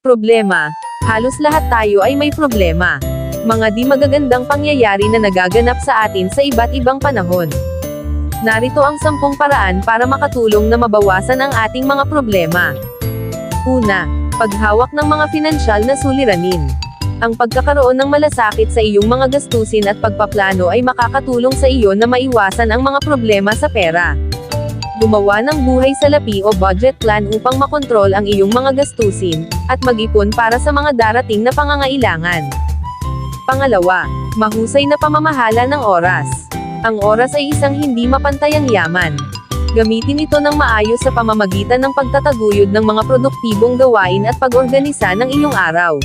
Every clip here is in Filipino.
Problema. Halos lahat tayo ay may problema. Mga di magagandang pangyayari na nagaganap sa atin sa iba't ibang panahon. Narito ang sampung paraan para makatulong na mabawasan ang ating mga problema. Una, paghawak ng mga pinansyal na suliranin. Ang pagkakaroon ng malasakit sa iyong mga gastusin at pagpaplano ay makakatulong sa iyo na maiwasan ang mga problema sa pera. Gumawa ng buhay sa lapi o budget plan upang makontrol ang iyong mga gastusin, at mag-ipon para sa mga darating na pangangailangan. Pangalawa, mahusay na pamamahala ng oras. Ang oras ay isang hindi mapantayang yaman. Gamitin ito ng maayos sa pamamagitan ng pagtataguyod ng mga produktibong gawain at pag-organisa ng iyong araw.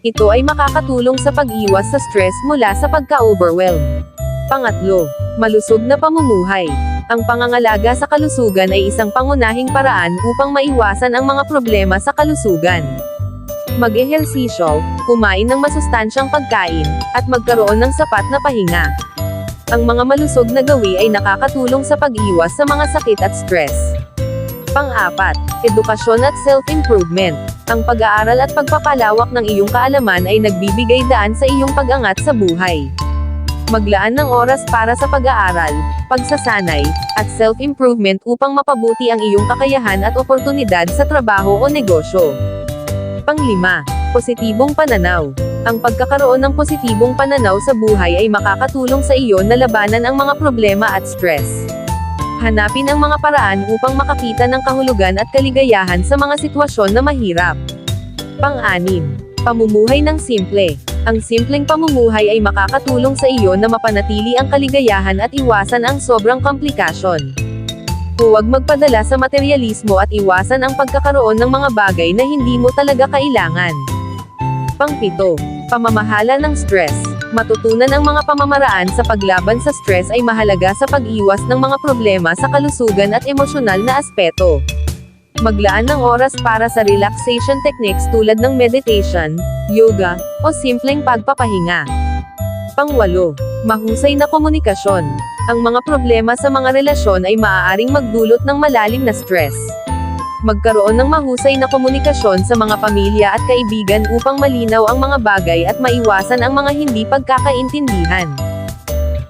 Ito ay makakatulong sa pag-iwas sa stress mula sa pagka-overwhelm. Pangatlo, malusog na pamumuhay. Ang pangangalaga sa kalusugan ay isang pangunahing paraan upang maiwasan ang mga problema sa kalusugan. Mag-ehersisyo, kumain ng masustansyang pagkain, at magkaroon ng sapat na pahinga. Ang mga malusog na gawi ay nakakatulong sa pag-iwas sa mga sakit at stress. Pang-apat, edukasyon at self-improvement. Ang pag-aaral at pagpapalawak ng iyong kaalaman ay nagbibigay daan sa iyong pag-angat sa buhay. Maglaan ng oras para sa pag-aaral, pagsasanay, at self-improvement upang mapabuti ang iyong kakayahan at oportunidad sa trabaho o negosyo. Panglima, positibong pananaw. Ang pagkakaroon ng positibong pananaw sa buhay ay makakatulong sa iyo na labanan ang mga problema at stress. Hanapin ang mga paraan upang makakita ng kahulugan at kaligayahan sa mga sitwasyon na mahirap. Pang-anim, pamumuhay ng simple. Ang simpleng pamumuhay ay makakatulong sa iyo na mapanatili ang kaligayahan at iwasan ang sobrang komplikasyon. Huwag magpadala sa materialismo at iwasan ang pagkakaroon ng mga bagay na hindi mo talaga kailangan. Pangpito, pamamahala ng stress. Matutunan ang mga pamamaraan sa paglaban sa stress ay mahalaga sa pag-iwas ng mga problema sa kalusugan at emosyonal na aspeto. Maglaan ng oras para sa relaxation techniques tulad ng meditation, yoga, o simpleng pagpapahinga. Pangwalo, mahusay na komunikasyon. Ang mga problema sa mga relasyon ay maaaring magdulot ng malalim na stress. Magkaroon ng mahusay na komunikasyon sa mga pamilya at kaibigan upang malinaw ang mga bagay at maiwasan ang mga hindi pagkakaintindihan.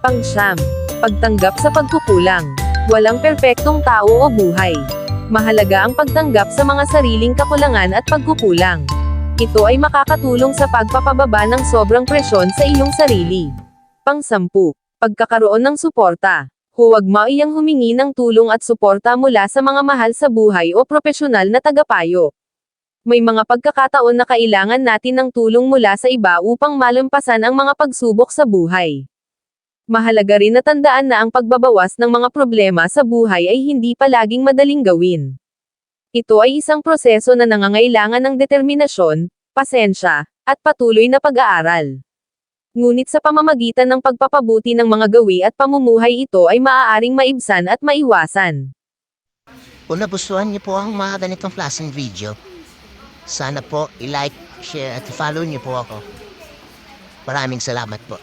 Pangsyam, pagtanggap sa pagkukulang. Walang perpektong tao o buhay. Mahalaga ang pagtanggap sa mga sariling kakulangan at pagkukulang. Ito ay makakatulong sa pagpapababa ng sobrang presyon sa iyong sarili. Pangsampu, pagkakaroon ng suporta. Huwag maiyang humingi ng tulong at suporta mula sa mga mahal sa buhay o propesyonal na tagapayo. May mga pagkakataon na kailangan natin ng tulong mula sa iba upang malampasan ang mga pagsubok sa buhay. Mahalaga rin na tandaan na ang pagbabawas ng mga problema sa buhay ay hindi palaging madaling gawin. Ito ay isang proseso na nangangailangan ng determinasyon, pasensya, at patuloy na pag-aaral. Ngunit sa pamamagitan ng pagpapabuti ng mga gawi at pamumuhay ito ay maaaring maibsan at maiwasan. Kung nagustuhan niyo po ang mga ganitong klaseng video, sana po i-like, share at follow niyo po ako. Maraming salamat po.